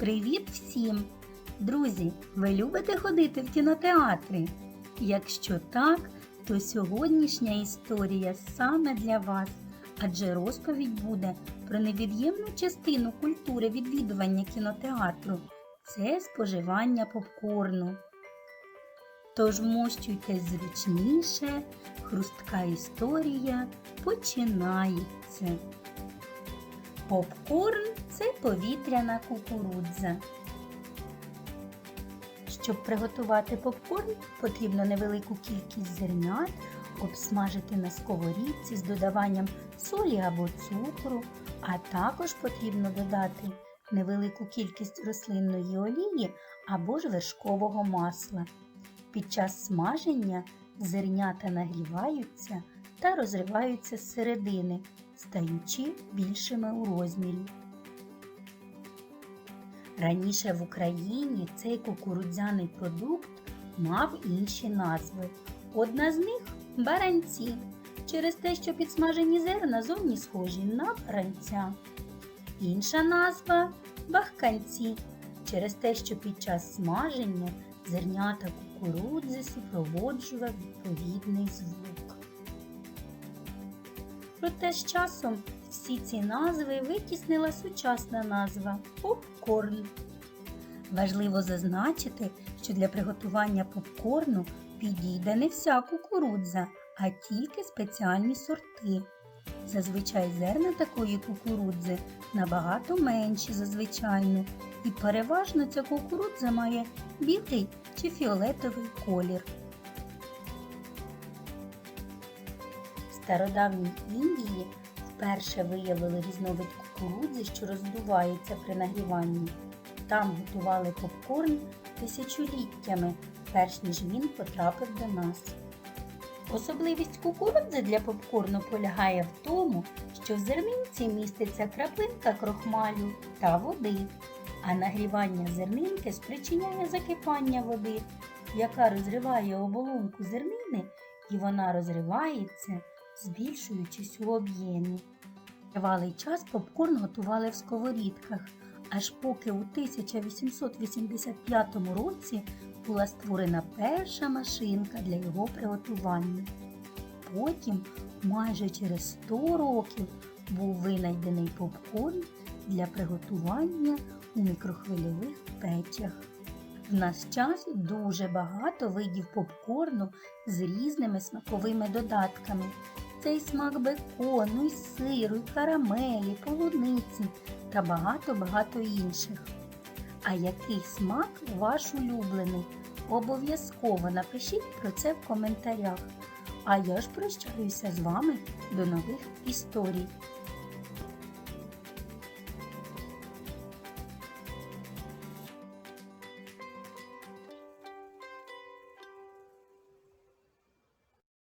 Привіт всім! Друзі, ви любите ходити в кінотеатри? Якщо так, то сьогоднішня історія саме для вас, адже розповідь буде про невід'ємну частину культури відвідування кінотеатру це споживання попкорну. Тож вмощуйтесь зручніше, хрустка історія починається. Попкорн це повітряна кукурудза. Щоб приготувати попкорн, потрібно невелику кількість зернят обсмажити на сковорідці з додаванням солі або цукру, а також потрібно додати невелику кількість рослинної олії або ж вершкового масла. Під час смаження зернята нагріваються та розриваються зсередини, стаючи більшими у розмірі. Раніше в Україні цей кукурудзяний продукт мав інші назви. Одна з них баранці, через те, що підсмажені зерна зовні схожі на баранця. Інша назва бахканці, через те, що під час смаження зернята кукурудзи супроводжував відповідний звук. Проте з часом всі ці назви витіснила сучасна назва попкорн. Важливо зазначити, що для приготування попкорну підійде не вся кукурудза, а тільки спеціальні сорти. Зазвичай зерна такої кукурудзи набагато менші за звичайну, і переважно ця кукурудза має білий чи фіолетовий колір. Стародавній Індії вперше виявили різновид кукурудзи, що роздувається при нагріванні. Там готували попкорн тисячоліттями, перш ніж він потрапив до нас. Особливість кукурудзи для попкорну полягає в тому, що в зернинці міститься краплинка крохмалю та води, а нагрівання зернинки спричиняє закипання води, яка розриває оболонку зернини, і вона розривається, збільшуючись у об'ємі. Тривалий час попкорн готували в сковорідках, аж поки у 1885 році була створена перша машинка для його приготування. Потім, майже через 100 років, був винайдений попкорн для приготування у мікрохвильових печах. В наш час дуже багато видів попкорну з різними смаковими додатками. Це й смак бекону, і сиру, і карамелі, полуниці та багато-багато інших. А який смак ваш улюблений? Обов'язково напишіть про це в коментарях. А я ж прощаюся з вами до нових історій.